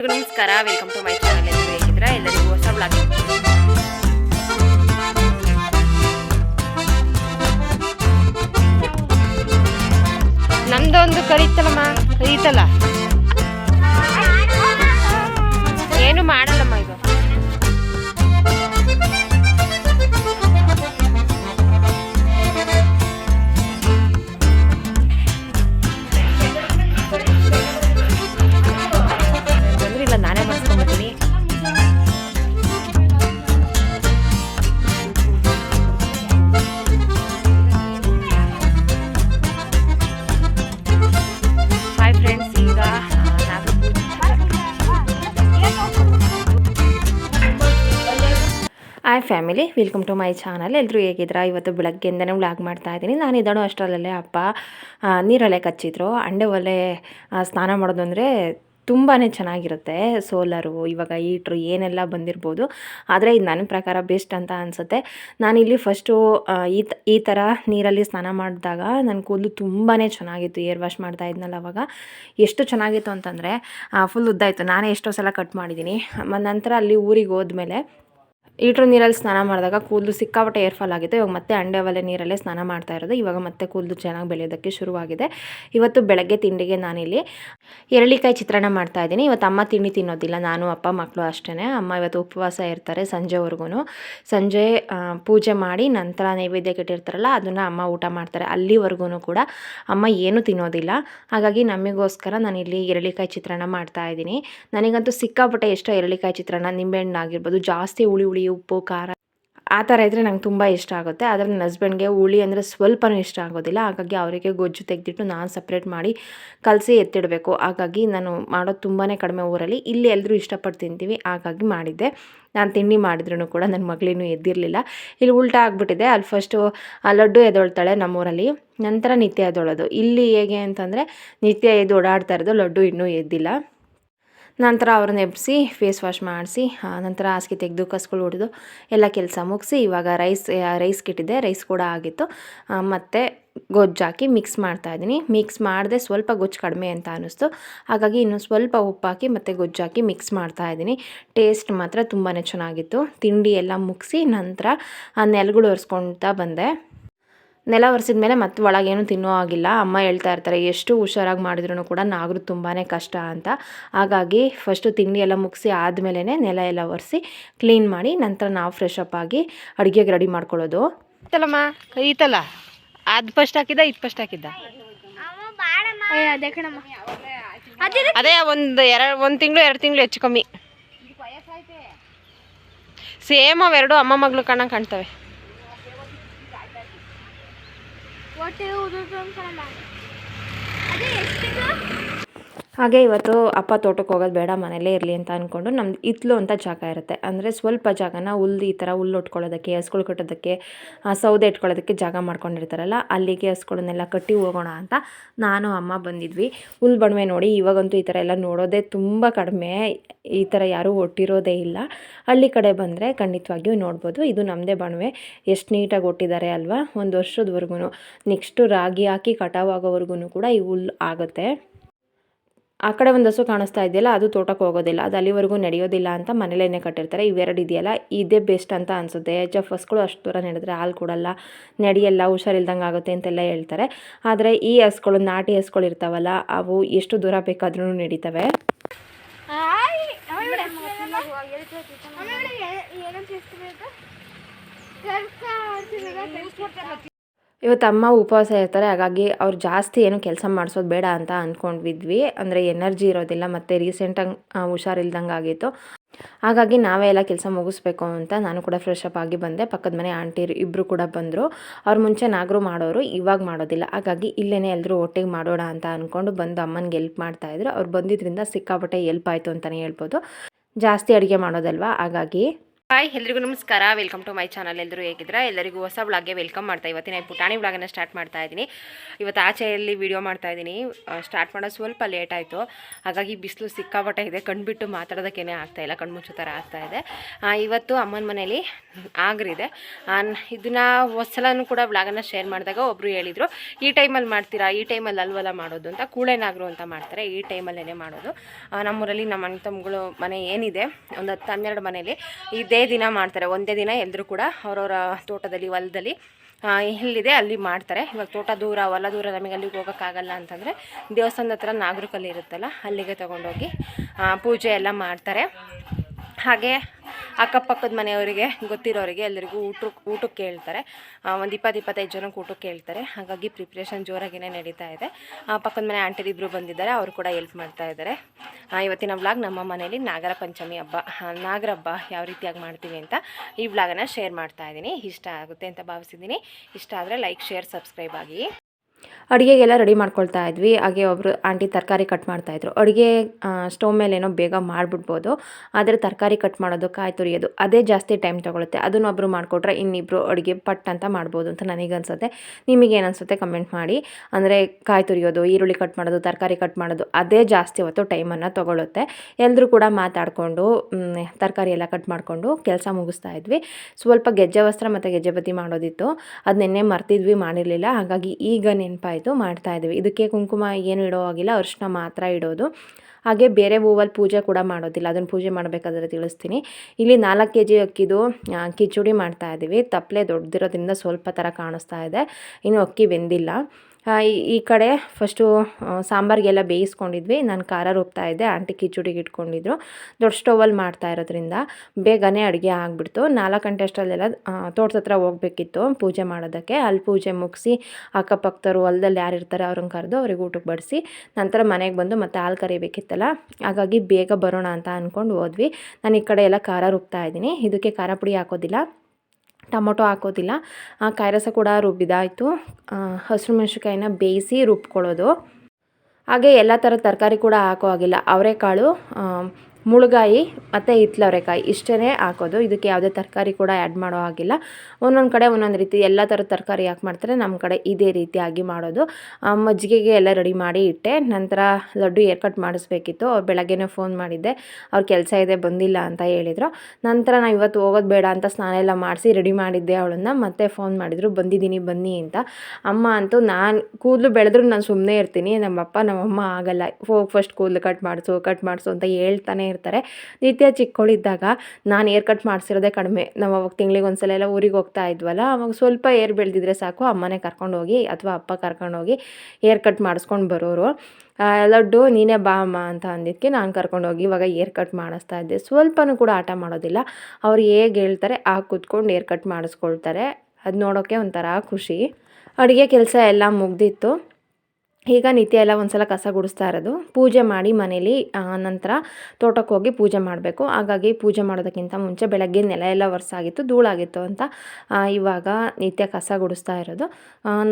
ನಮಸ್ಕಾರ. Welcome to my channel ಎಲ್ಲರೂ ಎಲ್ಲರಿಗೂ ಹೊಸ ಬ್ಲಾಗ್ ನಮ್ದೊಂದು ಕರೀತಲ್ಲಮ್ಮ ಕರೀತಲ್ಲ ಏನು ಮಾಡಲ್ಲಮ್ಮ hi family welcome to my channel ಎಲ್ಲರೂ ಹೇಗಿದ್ದೀರಾ? ಇವತ್ತು ಬೆಳಗ್ಗೆಯಿಂದನೇ ವ್ಲಾಗ್ ಮಾಡ್ತಾ ಇದ್ದೀನಿ. ನಾನು ಇದ್ದಾಳು ಅಷ್ಟರಲ್ಲೇ ಅಪ್ಪ. ನೀರಲ್ಲೇ ಕಚ್ಚಿದ್ರು. ಅಂಡೆ ಒಲೆ ಸ್ನಾನ ಮಾಡೋದು ಅಂದರೆ ತುಂಬಾ ಚೆನ್ನಾಗಿರುತ್ತೆ. ಸೋಲರು, ಇವಾಗ ಈಟ್ರು ಏನೆಲ್ಲ ಬಂದಿರ್ಬೋದು. ಆದರೆ ಇದು ನನ್ನ ಪ್ರಕಾರ ಬೆಸ್ಟ್ ಅಂತ ಅನಿಸುತ್ತೆ. ನಾನಿಲ್ಲಿ ಫಸ್ಟು ಈ ಈ ಥರ ನೀರಲ್ಲಿ ಸ್ನಾನ ಮಾಡಿದಾಗ ನನ್ನ ಕೂದಲು ತುಂಬಾ ಚೆನ್ನಾಗಿತ್ತು. ಏರ್ ವಾಶ್ ಮಾಡ್ತಾ ಇದ್ನಲ್ಲ ಅವಾಗ. ಎಷ್ಟು ಚೆನ್ನಾಗಿತ್ತು ಅಂತಂದರೆ ಫುಲ್ ಉದ್ದಾಯಿತು. ನಾನೇ ಎಷ್ಟೋ ಸಲ ಕಟ್ ಮಾಡಿದ್ದೀನಿ. ನಂತರ ಅಲ್ಲಿ ಊರಿಗೆ ಹೋದ್ಮೇಲೆ ಈಟ್ರು ನೀರಲ್ಲಿ ಸ್ನಾನ ಮಾಡಿದಾಗ ಕೂದಲು ಸಿಕ್ಕಾಪಟ್ಟೆ ಏರ್ ಫಾಲ್ ಆಗಿತ್ತು ಇವಾಗ ಮತ್ತೆ ಅಂಡೆ ಒಲೆ ನೀರಲ್ಲೇ ಸ್ನಾನ ಮಾಡ್ತಾ ಇರೋದು. ಇವಾಗ ಮತ್ತೆ ಕೂದಲು ಚೆನ್ನಾಗಿ ಬೆಳೆಯೋದಕ್ಕೆ ಶುರುವಾಗಿದೆ. ಇವತ್ತು ಬೆಳಗ್ಗೆ ತಿಂಡಿಗೆ ನಾನಿಲ್ಲಿ ಎರಳಿಕಾಯಿ ಚಿತ್ರಾನ್ನ ಮಾಡ್ತಾ ಇದ್ದೀನಿ. ಇವತ್ತು ಅಮ್ಮ ತಿಂಡಿ ತಿನ್ನೋದಿಲ್ಲ. ನಾನು, ಅಪ್ಪ ಮಕ್ಕಳು ಅಷ್ಟೇ ಅಮ್ಮ ಇವತ್ತು ಉಪವಾಸ ಇರ್ತಾರೆ ಸಂಜೆವರೆಗೂ ಸಂಜೆ ಪೂಜೆ ಮಾಡಿ ನಂತರ ನೈವೇದ್ಯಕ್ಕೆ ಕೆಟ್ಟಿರ್ತಾರಲ್ಲ, ಅದನ್ನು ಅಮ್ಮ ಊಟ ಮಾಡ್ತಾರೆ. ಅಲ್ಲಿವರೆಗೂ ಕೂಡ ಅಮ್ಮ ಏನೂ ತಿನ್ನೋದಿಲ್ಲ. ಹಾಗಾಗಿ ನಮಗೋಸ್ಕರ ನಾನಿಲ್ಲಿ ಎರಳಿಕಾಯಿ ಚಿತ್ರಾನ್ನ ಮಾಡ್ತಾ ಇದ್ದೀನಿ. ನನಗಂತೂ ಸಿಕ್ಕಾಪಟ್ಟೆ ಇಷ್ಟ ಎರಳಿಕಾಯಿ ಚಿತ್ರಾನ್ನ. ನಿಂಬೆಹಣ್ಣು ಆಗಿರ್ಬೋದು, ಜಾಸ್ತಿ ಹುಳಿ ಹುಳಿ ಉಪ್ಪು, ಖಾರ ಆ ಥರ ಇದ್ದರೆ ನಂಗೆ ತುಂಬ ಇಷ್ಟ ಆಗುತ್ತೆ. ಆದರೆ ನನ್ನ ಹಸ್ಬೆಂಡ್ಗೆ ಹುಳಿ ಅಂದರೆ ಸ್ವಲ್ಪನೂ ಇಷ್ಟ ಆಗೋದಿಲ್ಲ. ಹಾಗಾಗಿ ಅವರಿಗೆ ಗೊಜ್ಜು ತೆಗೆದಿಟ್ಟು ನಾನು ಸಪ್ರೇಟ್ ಮಾಡಿ ಕಲಸಿ ಎತ್ತಿಡಬೇಕು. ಹಾಗಾಗಿ ನಾನು ಮಾಡೋದು ತುಂಬಾ ಕಡಿಮೆ ಊರಲ್ಲಿ ಇಲ್ಲಿ ಎಲ್ಲರೂ ಇಷ್ಟಪಟ್ಟು ತಿಂತೀವಿ. ಹಾಗಾಗಿ ಮಾಡಿದ್ದೆ. ನಾನು ತಿಂಡಿ ಮಾಡಿದ್ರೂ ಕೂಡ ನನ್ನ ಮಗಳಿನೂ ಎದ್ದಿರಲಿಲ್ಲ. ಇಲ್ಲಿ ಉಲ್ಟಾ ಆಗಿಬಿಟ್ಟಿದೆ. ಅಲ್ಲಿ ಫಸ್ಟು ಆ ಲಡ್ಡು ಎದ್ದೊಳ್ತಾಳೆ ನಮ್ಮೂರಲ್ಲಿ. ನಂತರ ನಿತ್ಯ ಎದೊಳೋದು. ಇಲ್ಲಿ ಹೇಗೆ ಅಂತಂದರೆ ನಿತ್ಯ ಎದ್ದು ಓಡಾಡ್ತಾ ಇರೋದು, ಲಡ್ಡು ಇನ್ನೂ ಎದ್ದಿಲ್ಲ. ನಂತರ ಅವ್ರನ್ನ ಎಬ್ಬಿಸಿ ಫೇಸ್ ವಾಶ್ ಮಾಡಿಸಿ ನಂತರ ಹಾಸಿಗೆ ತೆಗೆದು ಕಸ್ಗಳು ಹೊಡೆದು ಎಲ್ಲ ಕೆಲಸ ಮುಗಿಸಿ, ಇವಾಗ ರೈಸ್ ರೈಸ್ ಇಟ್ಟಿದ್ದೆ ರೈಸ್ ಕೂಡ ಆಗಿತ್ತು. ಮತ್ತು ಮತ್ತೆ ಗೊಜ್ಜು ಹಾಕಿ ಮಿಕ್ಸ್ ಮಾಡ್ತಾ ಇದ್ದೀನಿ. ಮಿಕ್ಸ್ ಮಾಡಿದೆ ಸ್ವಲ್ಪ ಗೊಜ್ಜು ಕಡಿಮೆ ಅಂತ ಅನ್ನಿಸ್ತು. ಹಾಗಾಗಿ ಇನ್ನು ಸ್ವಲ್ಪ ಉಪ್ಪು ಹಾಕಿ ಮತ್ತು ಗೊಜ್ಜು ಹಾಕಿ ಮಿಕ್ಸ್ ಮಾಡ್ತಾ ಇದ್ದೀನಿ. ಟೇಸ್ಟ್ ಮಾತ್ರ ತುಂಬಾ ಚೆನ್ನಾಗಿತ್ತು. ತಿಂಡಿ ಎಲ್ಲ ಮುಗಿಸಿ ನಂತರ ನೆಲಗಳು ಒರೆಸ್ಕೊಳ್ತಾ ಬಂದೆ. ನೆಲ ಒರೆಸಿದ ಮೇಲೆ ಮತ್ತೆ ಒಳಗೇನು ತಿನ್ನೋ ಆಗಿಲ್ಲ ಅಮ್ಮ ಹೇಳ್ತಾ ಇರ್ತಾರೆ ಎಷ್ಟು ಹುಷಾರಾಗಿ ಮಾಡಿದ್ರು ಕೂಡ ನಾಗರು ತುಂಬಾ ಕಷ್ಟ ಅಂತ. ಹಾಗಾಗಿ ಫಸ್ಟು ತಿಂಡಿ ಎಲ್ಲ ಮುಗಿಸಿ ಆದಮೇಲೆ ನೆಲ ಎಲ್ಲ ಒರೆಸಿ ಕ್ಲೀನ್ ಮಾಡಿ ನಂತರ ನಾವು ಫ್ರೆಶ್ ಅಪ್ ಆಗಿ ಅಡುಗೆಗೆ ರೆಡಿ ಮಾಡ್ಕೊಳ್ಳೋದು. ಐತಲ್ಲಮ್ಮ ಐತಲ್ಲ ಅದು ಫಸ್ಟ್ ಹಾಕಿದ್ದ ಇದು ಫಸ್ಟ್ ಹಾಕಿದ್ದ? ಅದೇ ಒಂದು ಎರಡು ಒಂದು ತಿಂಗಳು ಎರಡು ತಿಂಗಳು ಹೆಚ್ಚು ಕಮ್ಮಿ. ಸೇಮ್ ಅವೆರಡು ಅಮ್ಮ ಮಗಳು ಕಣ್ಣಂಗೆ ಕಾಣ್ತವೆ. 我这个我就真看了。ಹಾಗೆ ಇವತ್ತು ಅಪ್ಪ ತೋಟಕ್ಕೆ ಹೋಗೋದು ಬೇಡ ಮನೇಲೇ ಇರಲಿ ಅಂತ ಅಂದ್ಕೊಂಡು ನಮ್ದು ಇತ್ಲು ಅಂತ ಜಾಗ ಇರುತ್ತೆ. ಅಂದರೆ ಸ್ವಲ್ಪ ಜಾಗನ ಹುಲ್ಲು ಈ ಥರ ಹುಲ್ಲು ಉಟ್ಕೊಳ್ಳೋದಕ್ಕೆ, ಹಸ್ಗಳು ಕಟ್ಟೋದಕ್ಕೆ ಸೌದೆ ಇಟ್ಕೊಳ್ಳೋದಕ್ಕೆ ಜಾಗ ಮಾಡ್ಕೊಂಡಿರ್ತಾರಲ್ಲ, ಅಲ್ಲಿಗೆ ಹಸ್ಗಳನ್ನೆಲ್ಲ ಕಟ್ಟಿ ಹೋಗೋಣ ಅಂತ ನಾನು, ಅಮ್ಮ ಬಂದಿದ್ವಿ. ಹುಲ್ ಬಣವೆ ನೋಡಿ ಇವಾಗಂತೂ ಈ ಥರ ಎಲ್ಲ ನೋಡೋದೇ ತುಂಬ ಕಡಿಮೆ. ಈ ಥರ ಯಾರೂ ಒಟ್ಟಿರೋದೇ ಇಲ್ಲ. ಹಳ್ಳಿ ಕಡೆ ಬಂದರೆ ಖಂಡಿತವಾಗಿಯೂ ನೋಡ್ಬೋದು. ಇದು ನಮ್ಮದೇ ಬಣವೆ ಎಷ್ಟು ನೀಟಾಗಿ ಒಟ್ಟಿದ್ದಾರೆ ಅಲ್ವಾ? ಒಂದು ವರ್ಷದವರೆಗೂ ನೆಕ್ಸ್ಟು ರಾಗಿ ಹಾಕಿ ಕಟಾವಾಗೋವರೆಗೂ ಕೂಡ ಈ ಹುಲ್ಲು ಆಗುತ್ತೆ. ಆ ಕಡೆ ಒಂದು ಹಸು ಕಾಣಿಸ್ತಾ ಇದೆಯಲ್ಲ, ಅದು ತೋಟಕ್ಕೆ ಹೋಗೋದಿಲ್ಲ, ಅದು ಅಲ್ಲಿವರೆಗೂ ನಡೆಯೋದಿಲ್ಲ ಅಂತ ಮನೇಲೇನೆ ಕಟ್ಟಿರ್ತಾರೆ. ಇವೆರಡು ಇದೆಯಲ್ಲ, ಇದೇ ಬೆಸ್ಟ್ ಅಂತ ಅನಿಸುತ್ತೆ. ಎಚ್ ಎಫ್ ಹಸ್ಗಳು ಅಷ್ಟು ದೂರ ನಡೆದ್ರೆ ಹಾಲು ಕೊಡಲ್ಲ, ನಡೆಯಲ್ಲ, ಹುಷಾರಿಲ್ದಂಗೆ ಆಗುತ್ತೆ ಅಂತೆಲ್ಲ ಹೇಳ್ತಾರೆ. ಆದರೆ ಈ ಹಸ್ಗಳು, ನಾಟಿ ಹಸ್ಗಳು ಇರ್ತಾವಲ್ಲ, ಅವು ಎಷ್ಟು ದೂರ ಬೇಕಾದ್ರೂ ನಡೀತವೆ. ಇವತ್ತು ಅಮ್ಮ ಉಪವಾಸ ಇರ್ತಾರೆ, ಹಾಗಾಗಿ ಅವ್ರು ಜಾಸ್ತಿ ಏನು ಕೆಲಸ ಮಾಡಿಸೋದು ಬೇಡ ಅಂತ ಅಂದ್ಕೊಂಡಿದ್ವಿ ಅಂದರೆ ಎನರ್ಜಿ ಇರೋದಿಲ್ಲ, ಮತ್ತು ರೀಸೆಂಟಾಗಿ ಹುಷಾರಿಲ್ದಂಗೆ ಆಗಿತ್ತು. ಹಾಗಾಗಿ ನಾವೇ ಎಲ್ಲ ಕೆಲಸ ಮುಗಿಸ್ಬೇಕು ಅಂತ ನಾನು ಕೂಡ ಫ್ರೆಶ್ ಅಪ್ ಆಗಿ ಬಂದೆ. ಪಕ್ಕದ ಮನೆ ಆಂಟಿ ಇಬ್ಬರು ಕೂಡ ಬಂದರು. ಅವ್ರು ಮುಂಚೆ ನಾಗರು ಮಾಡೋರು, ಇವಾಗ ಮಾಡೋದಿಲ್ಲ. ಹಾಗಾಗಿ ಇಲ್ಲೇ ಎಲ್ಲರೂ ಒಟ್ಟಿಗೆ ಮಾಡೋಣ ಅಂತ ಅಂದ್ಕೊಂಡು ಬಂದು ಅಮ್ಮನಿಗೆ ಎಲ್ಪ್ ಮಾಡ್ತಾಯಿದ್ರು ಅವ್ರು ಬಂದಿದ್ದರಿಂದ ಸಿಕ್ಕಾಪಟ್ಟೆ ಎಲ್ಪ್ ಆಯಿತು ಅಂತಲೇ ಹೇಳ್ಬೋದು. ಜಾಸ್ತಿ ಅಡುಗೆ ಮಾಡೋದಲ್ವಾ? ಹಾಗಾಗಿ ಹಾಯ್, ಎಲ್ರಿಗೂ ನಮಸ್ಕಾರ. ವೆಲ್ಕಮ್ ಟು ಮೈ ಚಾನಲ್ ಎಲ್ಲರೂ ಹೇಗಿದ್ರೆ ಎಲ್ಲರಿಗೂ ಹೊಸ ಬ್ಲಾಗ್ಗೆ ವೆಲ್ಕಮ್ ಮಾಡ್ತಾ ಇವತ್ತಿನ ಪುಟಾಣಿ ಬ್ಲಾಗನ್ನು ಸ್ಟಾರ್ಟ್ ಮಾಡ್ತಾ ಇದ್ದೀನಿ. ಇವತ್ತು ಆಚೆಯಲ್ಲಿ ವಿಡಿಯೋ ಮಾಡ್ತಾ ಇದ್ದೀನಿ. ಸ್ಟಾರ್ಟ್ ಮಾಡೋದು ಸ್ವಲ್ಪ ಲೇಟ್ ಆಯಿತು. ಹಾಗಾಗಿ ಬಿಸಿಲು ಸಿಕ್ಕಾಪಟ್ಟೆ ಇದೆ. ಕಣ್ಬಿಟ್ಟು ಮಾತಾಡೋದಕ್ಕೇನೆ ಆಗ್ತಾ ಇಲ್ಲ. ಕಣ್ಮುಚ್ಚೋ ಥರ ಆಗ್ತಾ ಇದೆ. ಇವತ್ತು ಅಮ್ಮನ ಮನೇಲಿ ಆಗ್ರಿದೆ. ಇದನ್ನು ಹೊಸಲೂ ಕೂಡ ಬ್ಲಾಗನ್ನು ಶೇರ್ ಮಾಡಿದಾಗ ಒಬ್ಬರು ಹೇಳಿದರು, ಈ ಟೈಮಲ್ಲಿ ಮಾಡ್ತೀರಾ? ಈ ಟೈಮಲ್ಲಿ ಅಲ್ವಲ್ಲ ಮಾಡೋದು? ಅಂತ. ಕೂಳೇನಾಗರು ಅಂತ ಮಾಡ್ತಾರೆ. ಈ ಟೈಮಲ್ಲೇ ಮಾಡೋದು. ನಮ್ಮೂರಲ್ಲಿ ನಮ್ಮ ಅಣ್ಣ ತಮ್ಮಗಳು ಮನೆ ಏನಿದೆ? ಒಂದು ಹತ್ತು ಹನ್ನೆರಡು ಮನೇಲಿ. ಇದೇ ದಿನ ಮಾಡ್ತಾರೆ. ಒಂದೇ ದಿನ ಎಲ್ಲರೂ ಕೂಡ ಅವರವರ ತೋಟದಲ್ಲಿ, ಹೊಲದಲ್ಲಿ ಎಲ್ಲಿದೆ ಅಲ್ಲಿ ಮಾಡ್ತಾರೆ. ಇವಾಗ ತೋಟ ದೂರ, ಹೊಲ ದೂರ ನಮಗೆ ಅಲ್ಲಿಗೆ ಹೋಗೋಕ್ಕಾಗಲ್ಲ ಅಂತಂದರೆ ದೇವಸ್ಥಾನದ ಹತ್ರ ನಾಗರಕಲ್ಲಿ ಇರುತ್ತಲ್ಲ, ಅಲ್ಲಿಗೆ ತೊಗೊಂಡೋಗಿ ಪೂಜೆ ಎಲ್ಲ ಮಾಡ್ತಾರೆ. ಹಾಗೆ ಅಕ್ಕಪಕ್ಕದ ಮನೆಯವರಿಗೆ, ಗೊತ್ತಿರೋರಿಗೆ ಎಲ್ಲರಿಗೂ ಊಟ ಊಟಕ್ಕೆ ಕೇಳ್ತಾರೆ. ಒಂದು ಇಪ್ಪತ್ತು ಇಪ್ಪತ್ತೈದು ಜನಕ್ಕೆ ಊಟಕ್ಕೆ ಕೇಳ್ತಾರೆ. ಹಾಗಾಗಿ ಪ್ರಿಪ್ರೇಷನ್ ಜೋರಾಗಿಯೇ ನಡೀತಾ ಇದೆ. ಪಕ್ಕದ ಮನೆ ಆಂಟಿರಿಬ್ಬರು ಬಂದಿದ್ದಾರೆ. ಅವರು ಕೂಡ ಹೆಲ್ಪ್ ಮಾಡ್ತಾ ಇದ್ದಾರೆ. ಇವತ್ತಿನ ವ್ಲಾಗ್ ನಮ್ಮ ಮನೆಯಲ್ಲಿ ನಾಗರ ಪಂಚಮಿ ಹಬ್ಬ. ನಾಗರ ಹಬ್ಬ ಯಾವ ರೀತಿಯಾಗಿ ಮಾಡ್ತೀವಿ ಅಂತ ಈ ವ್ಲಾಗನ್ನು ಶೇರ್ ಮಾಡ್ತಾ ಇದ್ದೀನಿ. ಇಷ್ಟ ಆಗುತ್ತೆ ಅಂತ ಭಾವಿಸಿದ್ದೀನಿ. ಇಷ್ಟ ಆದರೆ ಲೈಕ್ ಶೇರ್ ಸಬ್ಸ್ಕ್ರೈಬ್ ಆಗಿ. ಅಡುಗೆಗೆಲ್ಲ ರೆಡಿ ಮಾಡ್ಕೊಳ್ತಾ ಇದ್ವಿ. ಹಾಗೆ ಒಬ್ಬರು ಆಂಟಿ ತರಕಾರಿ ಕಟ್ ಮಾಡ್ತಾಯಿದ್ರು ಅಡುಗೆ ಸ್ಟೋವ್ ಮೇಲೆ ಏನೋ ಬೇಗ ಮಾಡಿಬಿಡ್ಬೋದು. ಆದರೆ ತರಕಾರಿ ಕಟ್ ಮಾಡೋದು, ಕಾಯಿ ತುರಿಯೋದು ಅದೇ ಜಾಸ್ತಿ ಟೈಮ್ ತೊಗೊಳುತ್ತೆ. ಅದನ್ನು ಒಬ್ಬರು ಮಾಡಿಕೊಟ್ರೆ ಇನ್ನಿಬ್ಬರು ಅಡುಗೆ ಪಟ್ ಅಂತ ಮಾಡ್ಬೋದು ಅಂತ ನನಗೆ ನಿಮಗೆ ಏನನ್ಸುತ್ತೆ ಕಮೆಂಟ್ ಮಾಡಿ. ಅಂದರೆ ಕಾಯಿ ತುರಿಯೋದು, ಈರುಳ್ಳಿ ಕಟ್ ಮಾಡೋದು, ತರಕಾರಿ ಕಟ್ ಮಾಡೋದು ಅದೇ ಜಾಸ್ತಿ ಹೊತ್ತು ಟೈಮನ್ನು ತೊಗೊಳುತ್ತೆ. ಎಲ್ಲರೂ ಕೂಡ ಮಾತಾಡಿಕೊಂಡು ತರಕಾರಿ ಎಲ್ಲ ಕಟ್ ಮಾಡಿಕೊಂಡು ಕೆಲಸ ಮುಗಿಸ್ತಾ ಇದ್ವಿ. ಸ್ವಲ್ಪ ಗೆಜ್ಜೆ ವಸ್ತ್ರ ಮತ್ತು ಗೆಜ್ಜೆ ಬತ್ತಿ ಮಾಡೋದಿತ್ತು. ಅದು ನಿನ್ನೆ ಮರ್ತಿದ್ವಿ, ಮಾಡಿರಲಿಲ್ಲ. ಹಾಗಾಗಿ ಈಗ ನೆನಪಾಯಿತು. ಮಾಡ್ತಾ ಇದ್ದೀವಿ ಇದಕ್ಕೆ ಕುಂಕುಮ ಏನು ಇಡೋ ಆಗಿಲ್ಲ ಅರಿಶಿನ ಮಾತ್ರ ಇಡೋದು. ಹಾಗೆ ಬೇರೆ ಹೂವಲ್ಲಿ ಪೂಜೆ ಕೂಡ ಮಾಡೋದಿಲ್ಲ. ಅದನ್ನು ಪೂಜೆ ಮಾಡಬೇಕಾದ್ರೆ ತಿಳಿಸ್ತೀನಿ. ಇಲ್ಲಿ ನಾಲ್ಕು ಕೆ ಜಿ ಅಕ್ಕಿದು ಕಿಚುಡಿ ಕಿಚಡಿ ಮಾಡ್ತಾ ಇದ್ದೀವಿ. ತಪ್ಪಲೆ ದೊಡ್ಡದಿರೋದ್ರಿಂದ ಸ್ವಲ್ಪ ಥರ ಕಾಣಿಸ್ತಾ ಇದೆ. ಇನ್ನು ಅಕ್ಕಿ ಬೆಂದಿಲ್ಲ. ಈ- ಕಡೆ ಫಸ್ಟು ಸಾಂಬಾರಿಗೆಲ್ಲ ಬೇಯಿಸ್ಕೊಂಡಿದ್ವಿ. ನಾನು ಖಾರ ರುಬ್ತಾ ಇದ್ದೆ, ಆಂಟಿ ಕಿಚುಡಿಗೆ ಇಟ್ಕೊಂಡಿದ್ರು. ದೊಡ್ಡ ಸ್ಟೋವಲ್ಲಿ ಮಾಡ್ತಾ ಇರೋದ್ರಿಂದ ಬೇಗನೆ ಅಡುಗೆ ಆಗಿಬಿಡ್ತು. ನಾಲ್ಕು ಗಂಟೆ ಅಷ್ಟರಲ್ಲೆಲ್ಲ ತೋಟದ ಹತ್ರ ಹೋಗ್ಬೇಕಿತ್ತು ಪೂಜೆ ಮಾಡೋದಕ್ಕೆ. ಅಲ್ಲಿ ಪೂಜೆ ಮುಗಿಸಿ ಅಕ್ಕಪಕ್ಕದವರು ಹೊಲದಲ್ಲಿ ಯಾರು ಇರ್ತಾರೆ ಅವ್ರನ್ನ ಕರೆದು ಅವ್ರಿಗೆ ಊಟಕ್ಕೆ ಬಡಿಸಿ ನಂತರ ಮನೆಗೆ ಬಂದು ಮತ್ತೆ ಹಾಲು ಕರಿಬೇಕಿತ್ತಲ್ಲ, ಹಾಗಾಗಿ ಬೇಗ ಬರೋಣ ಅಂತ ಅಂದ್ಕೊಂಡು ಹೋದ್ವಿ. ನಾನು ಈ ಕಡೆ ಎಲ್ಲ ಖಾರ ರುಬ್ತಾ ಇದ್ದೀನಿ. ಇದಕ್ಕೆ ಖಾರ ಪುಡಿ ಹಾಕೋದಿಲ್ಲ. ಟೊಮೊಟೊ ಹಾಕೋದಿಲ್ಲ. ಆ, ಕಾಯಿ ರಸ ಕೂಡ ರುಬ್ಬಿದಾಯಿತು. ಹಸಿರು ಮೆಣಸಿನ್ಕಾಯಿನ ಬೇಯಿಸಿ ರುಬ್ಕೊಳ್ಳೋದು. ಹಾಗೆ ಎಲ್ಲ ಥರ ತರಕಾರಿ ಕೂಡ ಹಾಕೋ ಹಾಗಿಲ್ಲ. ಅವರೆಕಾಳು ಮುಳುಗಾಯಿ ಮತ್ತು ಹಿತ್ಲವರೆಕಾಯಿ ಇಷ್ಟೇ ಹಾಕೋದು. ಇದಕ್ಕೆ ಯಾವುದೇ ತರಕಾರಿ ಕೂಡ ಆ್ಯಡ್ ಮಾಡೋ ಹಾಗಿಲ್ಲ. ಒಂದೊಂದು ಕಡೆ ಒಂದೊಂದು ರೀತಿ ಎಲ್ಲ ಥರದ ತರಕಾರಿ ಯಾಕೆ ಮಾಡ್ತಾರೆ ನಮ್ಮ ಕಡೆ ಇದೇ ರೀತಿಯಾಗಿ ಮಾಡೋದು. ಮಜ್ಜಿಗೆಗೆ ಎಲ್ಲ ರೆಡಿ ಮಾಡಿ ಇಟ್ಟೆ. ನಂತರ ಲಡ್ಡು ಏರ್ ಕಟ್ ಮಾಡಿಸ್ಬೇಕಿತ್ತು. ಅವ್ರು ಬೆಳಗ್ಗೆನೇ ಫೋನ್ ಮಾಡಿದ್ದೆ. ಅವ್ರ ಕೆಲಸ ಇದೆ, ಬಂದಿಲ್ಲ ಅಂತ ಹೇಳಿದರು. ನಂತರ ನಾನು ಇವತ್ತು ಹೋಗೋದು ಬೇಡ ಅಂತ ಸ್ನಾನ ಎಲ್ಲ ಮಾಡಿಸಿ ರೆಡಿ ಮಾಡಿದ್ದೆ ಅವಳನ್ನು. ಮತ್ತೆ ಫೋನ್ ಮಾಡಿದರು, ಬಂದಿದ್ದೀನಿ, ಬನ್ನಿ ಅಂತ. ಅಮ್ಮ ಅಂತೂ ನಾನು ಕೂದಲು ಬೆಳೆದ್ರು ನಾನು ಸುಮ್ಮನೆ ಇರ್ತೀನಿ. ನಮ್ಮಪ್ಪ, ನಮ್ಮಮ್ಮ ಆಗಲ್ಲ. ಹೋಗಿ ಫಸ್ಟ್ ಕೂದಲು ಕಟ್ ಮಾಡಿಸು ಕಟ್ ಮಾಡಿಸು ಅಂತ ಹೇಳ್ತಾನೆ ಇರ್ತಾರೆ. ನಿತ್ಯ ಚಿಕ್ಕವಳಿದ್ದಾಗ ನಾನು ಏರ್ ಕಟ್ ಮಾಡಿಸಿರೋದೇ ಕಡಿಮೆ. ನಾವು ಅವಾಗ ತಿಂಗಳಿಗೆ ಒಂದ್ಸಲ ಎಲ್ಲ ಊರಿಗೆ ಹೋಗ್ತಾ ಇದ್ವಲ್ಲ, ಅವಾಗ ಸ್ವಲ್ಪ ಏರ್ ಬೆಳೆದಿದ್ರೆ ಸಾಕು, ಅಮ್ಮನೇ ಕರ್ಕೊಂಡೋಗಿ ಅಥವಾ ಅಪ್ಪ ಕರ್ಕೊಂಡೋಗಿ ಏರ್ ಕಟ್ ಮಾಡಿಸ್ಕೊಂಡು ಬರೋರು. ಲಡ್ಡು, ನೀನೇ ಬಾ ಅಮ್ಮ ಅಂತ ಅಂದಿದ್ದಕ್ಕೆ ನಾನು ಕರ್ಕೊಂಡೋಗಿ ಇವಾಗ ಏರ್ ಕಟ್ ಮಾಡಿಸ್ತಾ ಇದ್ದೆ. ಸ್ವಲ್ಪನೂ ಕೂಡ ಆಟ ಮಾಡೋದಿಲ್ಲ. ಅವ್ರು ಹೇಗೆ ಹೇಳ್ತಾರೆ ಆ ಕೂತ್ಕೊಂಡು ಏರ್ ಕಟ್ ಮಾಡಿಸ್ಕೊಳ್ತಾರೆ. ಅದು ನೋಡೋಕ್ಕೆ ಒಂಥರ ಖುಷಿ. ಅಡುಗೆ ಕೆಲಸ ಎಲ್ಲ ಮುಗ್ದಿತ್ತು. ಈಗ ನಿತ್ಯ ಎಲ್ಲ ಒಂದ್ಸಲ ಕಸ ಗುಡಿಸ್ತಾ ಇರೋದು. ಪೂಜೆ ಮಾಡಿ ಮನೇಲಿ ನಂತರ ತೋಟಕ್ಕೆ ಹೋಗಿ ಪೂಜೆ ಮಾಡಬೇಕು. ಹಾಗಾಗಿ ಪೂಜೆ ಮಾಡೋದಕ್ಕಿಂತ ಮುಂಚೆ ಬೆಳಗ್ಗೆ ನೆಲ ಎಲ್ಲ ಒರೆಸಾಗಿತ್ತು, ಧೂಳಾಗಿತ್ತು ಅಂತ ಇವಾಗ ನಿತ್ಯ ಕಸ ಗುಡಿಸ್ತಾ ಇರೋದು.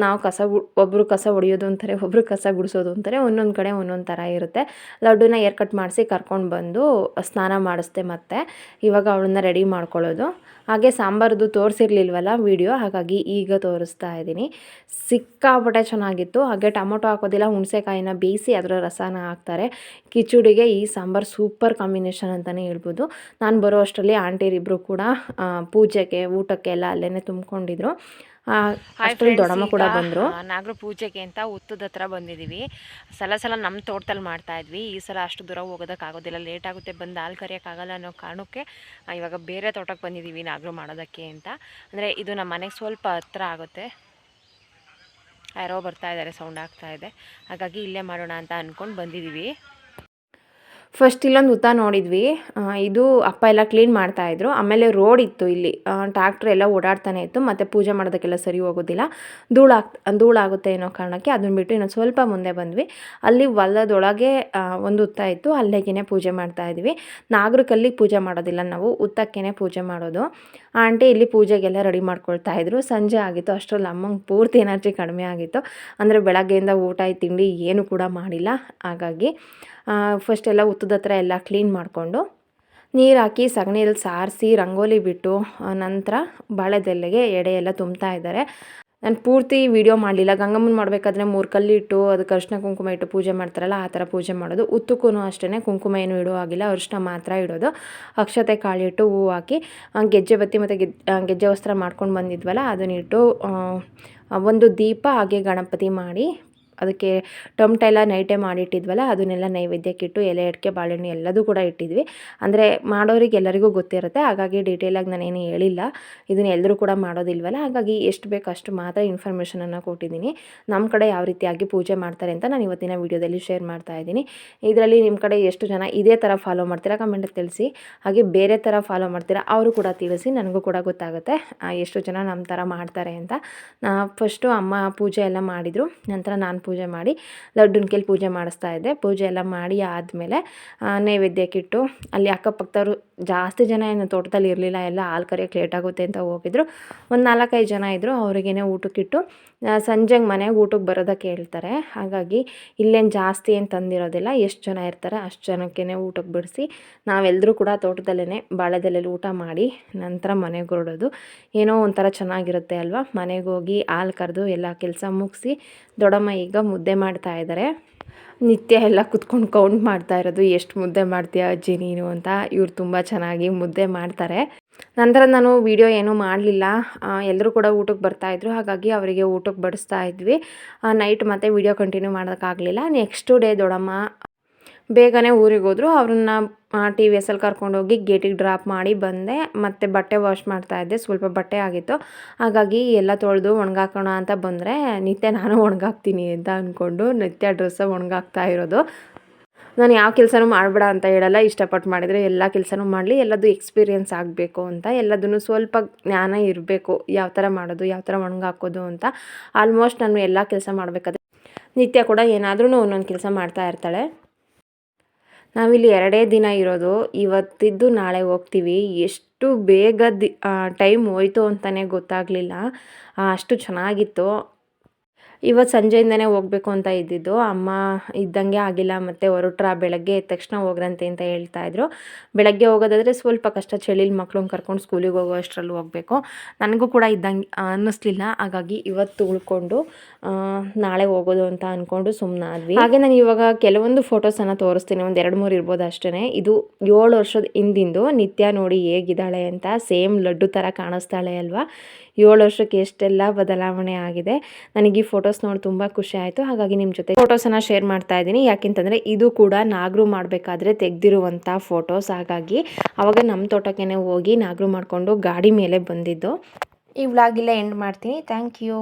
ನಾವು ಕಸ ಗು ಒಬ್ಬರು ಕಸ ಹೊಡೆಯೋದು ಅಂತಾರೆ ಒಬ್ಬರು ಕಸ ಗುಡಿಸೋದು ಅಂತಾರೆ. ಒಂದೊಂದು ಕಡೆ ಒಂದೊಂದು ಥರ ಇರುತ್ತೆ. ಲಡ್ಡುನ ಏರ್ ಕಟ್ ಮಾಡಿಸಿ ಕರ್ಕೊಂಡು ಬಂದು ಸ್ನಾನ ಮಾಡಿಸ್ದೆ ಮತ್ತೆ. ಇವಾಗ ಅವಳನ್ನ ರೆಡಿ ಮಾಡ್ಕೊಳ್ಳೋದು. ಹಾಗೆ ಸಾಂಬಾರ್ದು ತೋರಿಸಿರ್ಲಿಲ್ವಲ್ಲ ವಿಡಿಯೋ, ಹಾಗಾಗಿ ಈಗ ತೋರಿಸ್ತಾ ಇದ್ದೀನಿ. ಸಿಕ್ಕಾಪಟ್ಟೆ ಚೆನ್ನಾಗಿತ್ತು. ಹಾಗೆ ಟೊಮೊಟೊ ಹಾಕೋದಿಲ್ಲ ಹುಣಸೆಕಾಯಿನ ಬೇಯಿಸಿ ಅದರ ರಸನ ಹಾಕ್ತಾರೆ. ಕಿಚುಡಿಗೆ ಈ ಸಾಂಬಾರು ಸೂಪರ್ ಕಾಂಬಿನೇಷನ್ ಅಂತಲೇ ಹೇಳ್ಬೋದು. ನಾನು ಬರೋ ಅಷ್ಟರಲ್ಲಿ ಆಂಟಿರಿಬ್ಬರು ಕೂಡ ಪೂಜೆಗೆ ಊಟಕ್ಕೆ ಎಲ್ಲ ಅಲ್ಲೇ ತುಂಬಿಕೊಂಡಿದ್ರು ದೊಡ್ಡಮ್ಮ ಕೂಡ ಬಂದರು. ನಾಗರ ಪೂಜೆಗೆ ಅಂತ ಉತ್ತದ ಹತ್ರ ಬಂದಿದ್ದೀವಿ ಸಲ ಸಲ ನಮ್ಮ ತೋಟದಲ್ಲಿ ಮಾಡ್ತಾ ಇದ್ವಿ. ಈ ಸಲ ಅಷ್ಟು ದೂರ ಹೋಗೋದಕ್ಕಾಗೋದಿಲ್ಲ ಲೇಟ್ ಆಗುತ್ತೆ. ಬಂದು ಹಾಲು ಕರಿಯೋಕ್ಕಾಗಲ್ಲ ಅನ್ನೋ ಕಾರಣಕ್ಕೆ ಇವಾಗ ಬೇರೆ ತೋಟಕ್ಕೆ ಬಂದಿದ್ದೀವಿ ನಾಗರು ಮಾಡೋದಕ್ಕೆ ಅಂತ. ಅಂದರೆ ಇದು ನಮ್ಮ ಮನೆಗೆ ಸ್ವಲ್ಪ ಹತ್ರ ಆಗುತ್ತೆ. ಯಾರೋ ಬರ್ತಾ ಇದ್ದಾರೆ ಸೌಂಡ್ ಆಗ್ತಾ ಇದೆ. ಹಾಗಾಗಿ ಇಲ್ಲೇ ಮಾಡೋಣ ಅಂತ ಅಂದ್ಕೊಂಡು ಬಂದಿದ್ದೀವಿ. ಫಸ್ಟ್ ಇಲ್ಲೊಂದು ಹುತ್ತ ನೋಡಿದ್ವಿ. ಇದು ಅಪ್ಪ ಎಲ್ಲ ಕ್ಲೀನ್ ಮಾಡ್ತಾಯಿದ್ರು ಆಮೇಲೆ ರೋಡ್ ಇತ್ತು ಇಲ್ಲಿ. ಟ್ರ್ಯಾಕ್ಟ್ರ್ ಎಲ್ಲ ಓಡಾಡ್ತಾನೆ ಇತ್ತು. ಮತ್ತು ಪೂಜೆ ಮಾಡೋದಕ್ಕೆಲ್ಲ ಸರಿ ಹೋಗೋದಿಲ್ಲ. ಧೂಳಾಗ್ ಧೂಳಾಗುತ್ತೆ ಅನ್ನೋ ಕಾರಣಕ್ಕೆ ಅದನ್ನ ಬಿಟ್ಟು ಇನ್ನೊಂದು ಸ್ವಲ್ಪ ಮುಂದೆ ಬಂದ್ವಿ. ಅಲ್ಲಿ ಹೊಲದೊಳಗೆ ಒಂದು ಹುತ್ತ ಇತ್ತು. ಅಲ್ಲೇಗೇನೆ ಪೂಜೆ ಮಾಡ್ತಾ ಇದ್ವಿ. ನಾಗರ ಕಲ್ಲಿಗೆ ಪೂಜೆ ಮಾಡೋದಿಲ್ಲ ನಾವು. ಹುತ್ತಕ್ಕೇನೆ ಪೂಜೆ ಮಾಡೋದು. ಆಂಟಿ ಇಲ್ಲಿ ಪೂಜೆಗೆಲ್ಲ ರೆಡಿ ಮಾಡ್ಕೊಳ್ತಾ ಇದ್ರು. ಸಂಜೆ ಆಗಿತ್ತು. ಅಷ್ಟರಲ್ಲಿ ಅಮ್ಮಂಗೆ ಪೂರ್ತಿ ಎನರ್ಜಿ ಕಡಿಮೆ ಆಗಿತ್ತು. ಅಂದರೆ ಬೆಳಗ್ಗೆಯಿಂದ ಊಟ, ತಿಂಡಿ ಏನು ಕೂಡ ಮಾಡಿಲ್ಲ. ಹಾಗಾಗಿ ಫಸ್ಟ್ ಎಲ್ಲ ಉತ್ತದ ಹತ್ರ ಎಲ್ಲ ಕ್ಲೀನ್ ಮಾಡಿಕೊಂಡು ನೀರು ಹಾಕಿ ಸಗಣಿಯಲ್ಲಿ ಸಾರಿಸಿ ರಂಗೋಲಿ ಬಿಟ್ಟು ನಂತರ ಬಾಳೆದೆಲೆಗೆ ಎಡೆ ಎಲ್ಲ ತುಂಬ್ತಾ ಇದ್ದಾರೆ. ನಾನು ಪೂರ್ತಿ ವಿಡಿಯೋ ಮಾಡಲಿಲ್ಲ. ಗಂಗಮ್ಮನ ಮಾಡಬೇಕಾದ್ರೆ ಮೂರು ಕಲ್ಲಿಟ್ಟು ಅದಕ್ಕೆ ಅರ್ಶಿನ ಕುಂಕುಮ ಇಟ್ಟು ಪೂಜೆ ಮಾಡ್ತಾರಲ್ಲ, ಆ ಥರ ಪೂಜೆ ಮಾಡೋದು. ಉತ್ತಕ್ಕೂ ಅಷ್ಟೇ ಕುಂಕುಮ ಏನು ಇಡೋ ಆಗಿಲ್ಲ ಅರ್ಶಿನ ಮಾತ್ರ ಇಡೋದು. ಅಕ್ಷತೆ ಕಾಳಿಟ್ಟು ಹೂ ಹಾಕಿ ಗೆಜ್ಜೆ ಬತ್ತಿ ಮತ್ತು ಗೆಜ್ಜೆ ವಸ್ತ್ರ ಮಾಡ್ಕೊಂಡು ಬಂದಿದ್ವಲ್ಲ ಅದನ್ನಿಟ್ಟು ಒಂದು ದೀಪ ಹಾಗೆ ಗಣಪತಿ ಮಾಡಿ ಅದಕ್ಕೆ ಟೊಮೆಟೊ ಎಲ್ಲ ನೈಟೇ ಮಾಡಿಟ್ಟಿದ್ವಲ್ಲ, ಅದನ್ನೆಲ್ಲ ನೈವೇದ್ಯಕ್ಕಿಟ್ಟು ಎಲೆ, ಅಡಿಕೆ, ಬಾಳೆಹಣ್ಣು ಎಲ್ಲದೂ ಕೂಡ ಇಟ್ಟಿದ್ವಿ. ಅಂದರೆ ಮಾಡೋರಿಗೆ ಎಲ್ಲರಿಗೂ ಗೊತ್ತಿರುತ್ತೆ, ಹಾಗಾಗಿ ಡೀಟೇಲಾಗಿ ನಾನೇನು ಹೇಳಿಲ್ಲ. ಇದನ್ನ ಎಲ್ಲರೂ ಕೂಡ ಮಾಡೋದಿಲ್ವಲ್ಲ, ಹಾಗಾಗಿ ಎಷ್ಟು ಬೇಕು ಅಷ್ಟು ಮಾತ್ರ ಇನ್ಫಾರ್ಮೇಷನನ್ನು ಕೊಟ್ಟಿದ್ದೀನಿ. ನಮ್ಮ ಕಡೆ ಯಾವ ರೀತಿಯಾಗಿ ಪೂಜೆ ಮಾಡ್ತಾರೆ ಅಂತ ನಾನು ಇವತ್ತಿನ ವೀಡಿಯೋದಲ್ಲಿ ಶೇರ್ ಮಾಡ್ತಾ ಇದ್ದೀನಿ. ಇದರಲ್ಲಿ ನಿಮ್ಮ ಕಡೆ ಎಷ್ಟು ಜನ ಇದೇ ಥರ ಫಾಲೋ ಮಾಡ್ತೀರಾ ಕಮೆಂಟಲ್ಲಿ ತಿಳಿಸಿ. ಹಾಗೆ ಬೇರೆ ಥರ ಫಾಲೋ ಮಾಡ್ತೀರಾ ಅವರು ಕೂಡ ತಿಳಿಸಿ, ನನಗೂ ಕೂಡ ಗೊತ್ತಾಗುತ್ತೆ ಎಷ್ಟು ಜನ ನಮ್ಮ ಥರ ಮಾಡ್ತಾರೆ ಅಂತ. ಫಸ್ಟು ಅಮ್ಮ ಪೂಜೆ ಎಲ್ಲ ಮಾಡಿದರು, ನಂತರ ನಾನು ಪೂಜೆ ಮಾಡಿ ಲಡ್ಡುನ ಕೈಲಿ ಪೂಜೆ ಮಾಡಿಸ್ತಾ ಇದ್ದೆ. ಪೂಜೆ ಎಲ್ಲ ಮಾಡಿ ಆದಮೇಲೆ ನೈವೇದ್ಯಕ್ಕಿಟ್ಟು ಅಲ್ಲಿ ಅಕ್ಕಪಕ್ಕದವರು ಜಾಸ್ತಿ ಜನ ಏನು ತೋಟದಲ್ಲಿ ಇರಲಿಲ್ಲ, ಎಲ್ಲ ಹಾಲು ಕರಿಯೋಕ್ಕೆ ಲೇಟಾಗುತ್ತೆ ಅಂತ ಹೋಗಿದ್ರು. ಒಂದು ನಾಲ್ಕೈದು ಜನ ಇದ್ದರು ಅವರಿಗೇನೆ ಊಟಕ್ಕಿಟ್ಟು ಸಂಜೆಗೆ ಮನೆಗೆ ಊಟಕ್ಕೆ ಬರೋದಕ್ಕೆ ಹೇಳ್ತಾರೆ ಹಾಗಾಗಿ ಇಲ್ಲೇನು ಜಾಸ್ತಿ ಏನು ತಂದಿರೋದಿಲ್ಲ. ಎಷ್ಟು ಜನ ಇರ್ತಾರೆ ಅಷ್ಟು ಜನಕ್ಕೇ ಊಟಕ್ಕೆ ಬಿಡಿಸಿ ನಾವೆಲ್ಲರೂ ಕೂಡ ತೋಟದಲ್ಲೇ ಬಾಳೆದೆಲೆಯಲ್ಲಿ ಊಟ ಮಾಡಿ ನಂತರ ಮನೆಗೆ ಹೊರಡೋದು. ಏನೋ ಒಂಥರ ಚೆನ್ನಾಗಿರುತ್ತೆ ಅಲ್ವಾ? ಮನೆಗೆ ಹೋಗಿ ಹಾಲು ಕರೆದು ಎಲ್ಲ ಕೆಲಸ ಮುಗಿಸಿ ದೊಡ್ಡಮ್ಮ ಈಗ ಮುದ್ದೆ ಮಾಡ್ತಾ ಇದ್ದಾರೆ ನಿತ್ಯ ಎಲ್ಲ ಕುತ್ಕೊಂಡು ಕೌಂಟ್ ಮಾಡ್ತಾ ಇರೋದು. ಎಷ್ಟು ಮುದ್ದೆ ಮಾಡ್ತೀಯ ಅಜ್ಜಿ ನೀನು ಅಂತ. ಇವ್ರು ತುಂಬ ಚೆನ್ನಾಗಿ ಮುದ್ದೆ ಮಾಡ್ತಾರೆ. ನಂತರ ನಾನು ವಿಡಿಯೋ ಏನೂ ಮಾಡಲಿಲ್ಲ. ಎಲ್ಲರೂ ಕೂಡ ಊಟಕ್ಕೆ ಬರ್ತಾಯಿದ್ರು ಹಾಗಾಗಿ ಅವರಿಗೆ ಊಟಕ್ಕೆ ಬಡಿಸ್ತಾ ಇದ್ವಿ. ನೈಟ್ ಮತ್ತೆ ವಿಡಿಯೋ ಕಂಟಿನ್ಯೂ ಮಾಡೋಕ್ಕಾಗಲಿಲ್ಲ ನೆಕ್ಸ್ಟ್ ಡೇ ದೊಡ್ಡಮ್ಮ ಬೇಗನೆ ಊರಿಗೆ ಹೋದರು. ಅವ್ರನ್ನ ಟಿ ವಿ ಎಸ್ಸಲ್ಲಿ ಕರ್ಕೊಂಡೋಗಿ ಗೇಟಿಗೆ ಡ್ರಾಪ್ ಮಾಡಿ ಬಂದೆ. ಮತ್ತು ಬಟ್ಟೆ ವಾಶ್ ಮಾಡ್ತಾ ಇದ್ದೆ. ಸ್ವಲ್ಪ ಬಟ್ಟೆ ಆಗಿತ್ತು. ಹಾಗಾಗಿ ಎಲ್ಲ ತೊಳೆದು ಒಣಗಾಕೋಣ ಅಂತ ಬಂದರೆ ನಿತ್ಯ ನಾನು ಒಣಗಾಕ್ತೀನಿ ಅಂತ ಅಂದ್ಕೊಂಡು ನಿತ್ಯ ಡ್ರೆಸ್ಸ ಒಣಗಾಕ್ತಾ ಇರೋದು. ನಾನು ಯಾವ ಕೆಲಸನೂ ಮಾಡಬೇಡ ಅಂತ ಹೇಳಲ್ಲ, ಇಷ್ಟಪಟ್ಟು ಮಾಡಿದರೆ ಎಲ್ಲ ಕೆಲಸನೂ ಮಾಡಲಿ, ಎಲ್ಲದು ಎಕ್ಸ್ಪೀರಿಯೆನ್ಸ್ ಆಗಬೇಕು ಅಂತ, ಎಲ್ಲದನ್ನು ಸ್ವಲ್ಪ ಜ್ಞಾನ ಇರಬೇಕು, ಯಾವ ಥರ ಮಾಡೋದು, ಯಾವ ಥರ ಒಣಗಾಕೋದು ಅಂತ. ಆಲ್ಮೋಸ್ಟ್ ನಾನು ಎಲ್ಲ ಕೆಲಸ ಮಾಡಬೇಕಾದ್ರೆ ನಿತ್ಯ ಕೂಡ ಏನಾದ್ರೂ ಒಂದೊಂದು ಕೆಲಸ ಮಾಡ್ತಾ ಇರ್ತಾಳೆ. ನಾವಿಲ್ಲಿ ಎರಡೇ ದಿನ ಇರೋದು, ಇವತ್ತಿದ್ದು ನಾಳೆ ಹೋಗ್ತೀವಿ. ಎಷ್ಟು ಬೇಗ ದಿ ಟೈಮ್ ಹೋಯ್ತು ಅಂತಲೇ ಗೊತ್ತಾಗಲಿಲ್ಲ. ಅಷ್ಟು ಚೆನ್ನಾಗಿತ್ತು. ಇವತ್ತು ಸಂಜೆಯಿಂದನೇ ಹೋಗಬೇಕು ಅಂತ ಇದ್ದಿದ್ದು. ಅಮ್ಮ ಇದ್ದಂಗೆ ಆಗಿಲ್ಲ, ಮತ್ತು ಹೊರಟ್ರ ಬೆಳಗ್ಗೆ ಎದ್ದ ತಕ್ಷಣ ಹೋಗ್ರಂತೆ ಅಂತ ಹೇಳ್ತಾ ಇದ್ರು. ಬೆಳಗ್ಗೆ ಹೋಗೋದಾದರೆ ಸ್ವಲ್ಪ ಕಷ್ಟ, ಚಳಿಲಿ ಮಕ್ಳನ್ನ ಕರ್ಕೊಂಡು ಸ್ಕೂಲಿಗೆ ಹೋಗೋ ಅಷ್ಟರಲ್ಲಿ ಹೋಗಬೇಕು. ನನಗೂ ಕೂಡ ಇದ್ದಂಗೆ ಅನ್ನಿಸ್ಲಿಲ್ಲ. ಹಾಗಾಗಿ ಇವತ್ತು ಉಳ್ಕೊಂಡು ನಾಳೆ ಹೋಗೋದು ಅಂತ ಅಂದ್ಕೊಂಡು ಸುಮ್ಮನಾದ್ವಿ ಹಾಗೆ ನಾನು ಇವಾಗ ಕೆಲವೊಂದು ಫೋಟೋಸನ್ನು ತೋರಿಸ್ತೀನಿ. ಒಂದು ಎರಡು ಮೂರು ಇರ್ಬೋದು ಅಷ್ಟೇ ಇದು ಏಳು ವರ್ಷದ ಹಿಂದಿಂದು ನಿತ್ಯ ನೋಡಿ ಹೇಗಿದ್ದಾಳೆ ಅಂತ ಸೇಮ್ ಲಡ್ಡು ಥರ ಕಾಣಿಸ್ತಾಳೆ ಅಲ್ವಾ? ಏಳು ವರ್ಷಕ್ಕೆ ಎಷ್ಟೆಲ್ಲ ಬದಲಾವಣೆ ಆಗಿದೆ. ನನಗೆ ಈ ಫೋಟೋಸ್ ನೋಡಿ ತುಂಬಾ ಖುಷಿ ಆಯಿತು. ಹಾಗಾಗಿ ನಿಮ್ಮ ಜೊತೆ ಫೋಟೋಸನ್ನು ಶೇರ್ ಮಾಡ್ತಾ ಇದ್ದೀನಿ. ಯಾಕೆಂತಂದ್ರೆ ಇದು ಕೂಡ ನಾಗರು ಮಾಡಬೇಕಾದ್ರೆ ತೆಗ್ದಿರುವಂತ ಫೋಟೋಸ್ ಹಾಗಾಗಿ ಅವಾಗ ನಮ್ಮ ತೋಟಕ್ಕೆ ಹೋಗಿ ನಾಗರು ಮಾಡ್ಕೊಂಡು ಗಾಡಿ ಮೇಲೆ ಬಂದಿದ್ದು. ಈ ವ್ಲಾಗಿಲ್ಲ ಎಂಡ್ ಮಾಡ್ತೀನಿ. Thank you